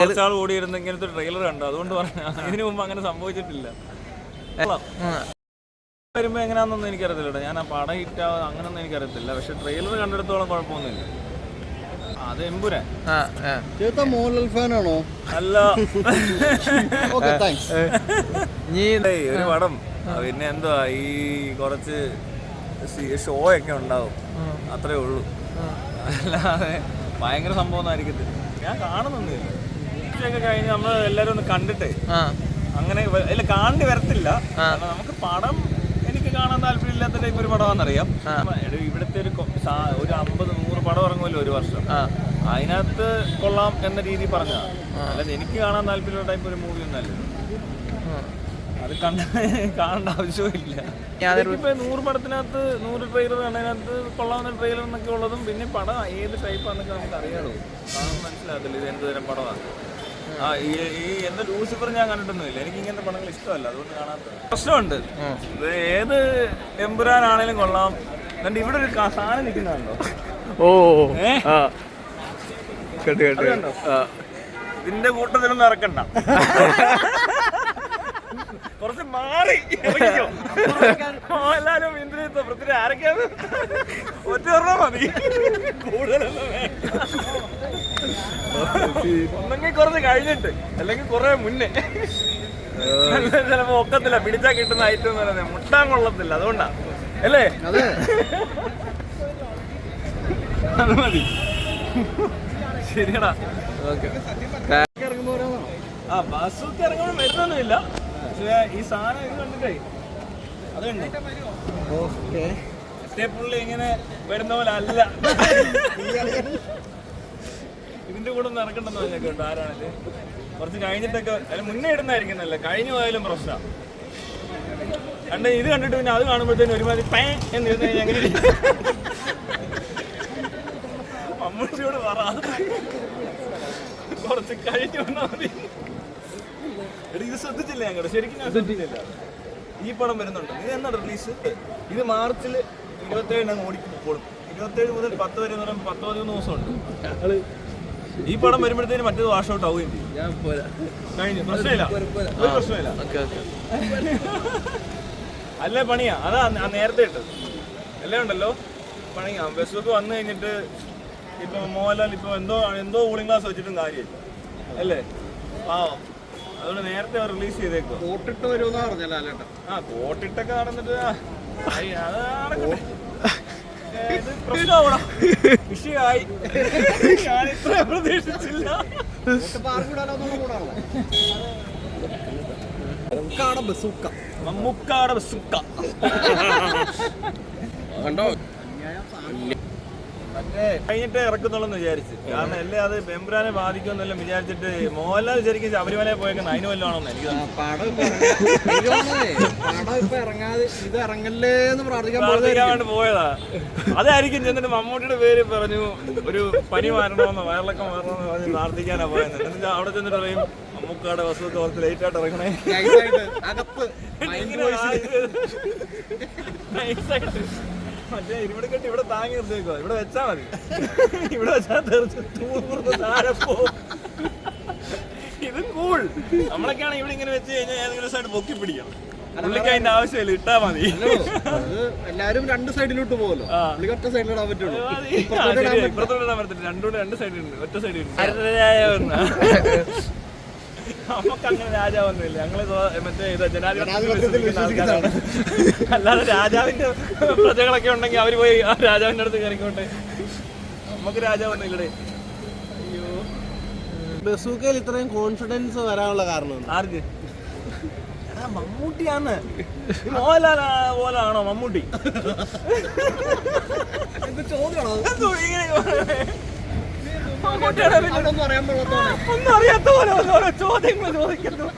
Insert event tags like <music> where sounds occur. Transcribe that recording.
കുറച്ചാൾ ഓടിയിരുന്ന ഇങ്ങനത്തെ ട്രെയിലർ കണ്ടു. അതുകൊണ്ട് പറഞ്ഞു ഇതിനു മുമ്പ് അങ്ങനെ സംഭവിച്ചിട്ടില്ല. വരുമ്പോ എങ്ങനെയാണെന്നൊന്നും എനിക്കറിയത്തില്ല ഞാൻ ആ പടം ഹിറ്റ് ആവാ അങ്ങനൊന്നും എനിക്കറിയത്തില്ല. പക്ഷെ ട്രെയിലർ കണ്ടെടുത്തോളം കുഴപ്പമൊന്നുമില്ല. അത് എമ്പുരാൻ. ചേട്ടാ മോഹൻലാൽ ഫാനാണോ? അല്ല. ഓക്കെ താങ്ക്സ് നീ ഒരു പടം. പിന്നെ എന്തുവാ ഈ കുറച്ച് ഷോ ഒക്കെ ഉണ്ടാവും. അത്രേ ഉള്ളൂ. അല്ലാതെ ഭയങ്കര സംഭവം ഒന്നും ആയിരിക്കത്തില്ല. ഞാൻ കാണുന്നൊന്നുമില്ല. ഒക്കെ കഴിഞ്ഞ് നമ്മൾ എല്ലാവരും ഒന്ന് കണ്ടിട്ട് അങ്ങനെ അതിൽ കാണേണ്ടി വരത്തില്ല. നമുക്ക് പടം എനിക്ക് കാണാൻ താല്പര്യമില്ലാത്ത ടൈപ്പ് ഒരു പടമാണെന്നറിയാം. ഇവിടുത്തെ ഒരു ഒരു അമ്പത് നൂറ് പടം ഇറങ്ങുമല്ലോ ഒരു വർഷം. അതിനകത്ത് കൊള്ളാം എന്ന രീതി പറഞ്ഞതാണ് അല്ലാതെ എനിക്ക് കാണാൻ താല്പര്യമുള്ള ടൈപ്പ് ഒരു മൂവി ഒന്നല്ല അത് കണ്ട കാണേണ്ട ആവശ്യമില്ല ഇപ്പൊ നൂറ് പടത്തിനകത്ത് നൂറ് ട്രെയിലർ കണ്ടതിനകത്ത് കൊള്ളാവുന്ന ട്രെയിലർ എന്നൊക്കെ ഉള്ളതും പിന്നെ പടം ഏത് ടൈപ്പാന്നൊക്കെ നമുക്ക് അറിയാമോ കാണാൻ മനസ്സിലാകത്തില്ല ഇത് എന്ത് തരം പടമാണ്. ആ ഈ ഈ എന്താ ലൂസിഫർ ഞാൻ കണ്ടിട്ടൊന്നുമില്ല. എനിക്ക് ഇങ്ങനത്തെ പടങ്ങൾ ഇഷ്ടമല്ല. അതുകൊണ്ട് കാണാത്ത പ്രശ്നമുണ്ട്. ഇത് ഏത് എമ്പുരാനാണേലും കൊള്ളാം. എന്നിട്ട് ഇവിടെ ഒരു ക- സാധനം നിൽക്കുന്നുണ്ടോ? ഓ ഏ? ആ. കണ്ടോ? ഇതിന്റെ കൂട്ടത്തിലൊന്നും ഇറക്കണ്ട. കുറച്ച് മാറി. ഇറങ്ങിക്കോ. മോഹൻലാലും ഇന്ദ്രജിത്തും പൃഥ്വി ആരൊക്കെയാണ് ഒറ്റ ഒരെണ്ണം മതി. കൂടുതലൊന്നും വേണ്ട. ഒന്നെങ്കിൽ കുറച്ച് കഴിഞ്ഞിട്ട് അല്ലെങ്കിൽ കുറെ മുന്നേ. ചിലപ്പോ ഒക്കത്തില്ല. പിടിച്ചാ കിട്ടുന്ന ഐറ്റം എന്ന് പറയുന്നത് മുട്ടാൻ കൊള്ളത്തില്ല അതുകൊണ്ടാ. അല്ലേ? അതെ. മതി. ശരിയടാ. ആ ബസ്സൊക്കെ ഇറങ്ങുമ്പോൾ വരുന്നൊന്നുമില്ല. പക്ഷേ ഈ സാധനം ഇത് കണ്ടിട്ടേ അതുണ്ട്. ഓക്കെ. പുള്ളി ഇങ്ങനെ വരുന്ന പോലെ അല്ല. ഇതിന്റെ കൂടെ ഒന്ന് ഇറക്കണ്ടെന്ന് പറഞ്ഞാൽ കേട്ടോ ആരാണിത്? കുറച്ച് കഴിഞ്ഞിട്ടൊക്കെ അല്ല മുന്നേ ഇടുന്നതായിരിക്കുന്നല്ലേ കഴിഞ്ഞു പോയാലും പ്രശ്നമാണ് കണ്ട് ഇത് കണ്ടിട്ട് പിന്നെ അത് കാണുമ്പോഴത്തേനും ഒരുമാതിരി പേ എന്ന് ഇരുന്ന് കഴിഞ്ഞാൽ അങ്ങനെ പറ. കുറച്ച് കഴിഞ്ഞു വന്നാൽ മതി. ഇത് ശ്രദ്ധിച്ചില്ല ഞങ്ങൾ ശരിക്കും ഞാൻ ശ്രദ്ധിച്ചില്ല. ഈ പടം വരുന്നുണ്ട്. ഇത് എന്നാണ് റിലീസ് ഇത് മാർച്ചിൽ ഓടിക്കും ഇപ്പോഴും ഇരുപത്തേഴ് മുതൽ പത്ത് വരെ എന്ന് പറയുമ്പോൾ പത്ത് പതിമൂന്ന് ദിവസമുണ്ട്. ഈ പടം വരുമ്പോഴത്തേന് മറ്റേത് വാഷ് ഔട്ട് ആവുകയും ചെയ്യും. ഞാൻ പോരാ. കഴിഞ്ഞു. പ്രശ്നമില്ല. ഒരു പ്രശ്നമില്ല. <laughs> അല്ലേ പണിയാ. അതാ ആ നേരത്തെ ഇട്ടത്. എല്ലാം ഉണ്ടല്ലോ? പണിയാ. ബസ്സൊക്കെ വന്നു കഴിഞ്ഞിട്ട് ഇപ്പൊ മോഹൻലാൽ ഇപ്പൊ എന്തോ എന്തോ കൂളിംഗ് ക്ലാസ് വെച്ചിട്ടും കാര്യമില്ല. അല്ലേ? ആ അതുകൊണ്ട് നേരത്തെ അവർ റിലീസ് ചെയ്തേക്കും കോട്ടിട്ട് വരുമെന്നാ പറഞ്ഞല്ലോ ആ കോട്ടിട്ടൊക്കെ നടന്നിട്ട് അത് നടക്കട്ടെ. വിഷയമായി. പ്രതീക്ഷിച്ചില്ല. മമ്മൂക്കാടെ സുക്ക കണ്ടോ? കഴിഞ്ഞിട്ടേ ഇറക്കുന്നുള്ളെന്ന് വിചാരിച്ച്. കാരണം അല്ലേ അത് പെമ്പുരാനെ ബാധിക്കുമെന്നെല്ലാം വിചാരിച്ചിട്ട് മോഹൻലാൽ ശരിക്കും ശബരിമലയിൽ പോയേക്കുന്ന അതിന് വല്ലതാണോ എനിക്ക് പ്രാർത്ഥിക്കാൻ പോയതാ അതായിരിക്കും ചെന്നിട്ട് മമ്മൂട്ടിയുടെ പേര് പറഞ്ഞു ഒരു പനി മാറണമെന്ന് വയറിളക്കം മാറണമെന്ന് പറഞ്ഞ് പ്രാർത്ഥിക്കാനാ പോയത്. എന്നിട്ട് അവിടെ ചെന്നിട്ട് പറയും മമ്മൂക്കാടെ വസ്തുക്കൾ കുറച്ച് ലേറ്റ് ആയിട്ട് ഇറങ്ങണേ. അകത്ത്. മറ്റേ ഇവിടെ കെട്ടി ഇവിടെ താങ്ങി നിർത്തിയേക്കോ ഇവിടെ വെച്ചാ മതി. ഇവിടെ വെച്ചാൽ തെറിച്ച് തൂർന്ന് താഴെ പോവും. ഇത് കൂൾ നമ്മളൊക്കെയാണ് ഇവിടെ ഇങ്ങനെ വെച്ച് കഴിഞ്ഞാൽ ഏതെങ്കിലും സൈഡ് പൊക്കി പിടിക്കണം പുള്ളിക്ക് അതിന്റെ ആവശ്യമില്ല ഇട്ടാ മതി. അത് എല്ലാരും രണ്ട് സൈഡിലോട്ട് പോകുമല്ലോ ഒറ്റ സൈഡിലിടാൻ പറ്റുള്ളൂ. ആ, ശരിയാ. ഇപ്പുറത്തോട്ട് ഇടാൻ പറ്റത്തില്ല. രണ്ടുകൂടെ രണ്ട് സൈഡിലുണ്ട് ഒറ്റ സൈഡിലുണ്ട് <laughs> നമുക്ക് അങ്ങനെ രാജാവൊന്നുമില്ല. ഞങ്ങൾ സ്വ- മറ്റേ ഇത് ജനാധിപത്യത്തിൽ വിശ്വസിക്കുന്ന ആൾക്കാരാണ്. അല്ലാതെ രാജാവിന്റെ പ്രജകളൊക്കെ ഉണ്ടെങ്കിൽ അവർ പോയി ആ രാജാവിന്റെ അടുത്ത് കയറിക്കോട്ടെ. നമുക്ക് രാജാവൊന്നും ഇല്ലടേ. അയ്യോ. ബസൂക്കയിൽ ഇത്രയും കോൺഫിഡൻസ് വരാനുള്ള കാരണം ആർക്ക്? മമ്മൂട്ടിയാണ്. മോഹൻലാൽ പോലാണോ മമ്മൂട്ടി? ചോദ്യമാണോ ഒന്നും അറിയാത്ത പോലെ ചോദ്യങ്ങൾ ചോദിക്കുന്നു.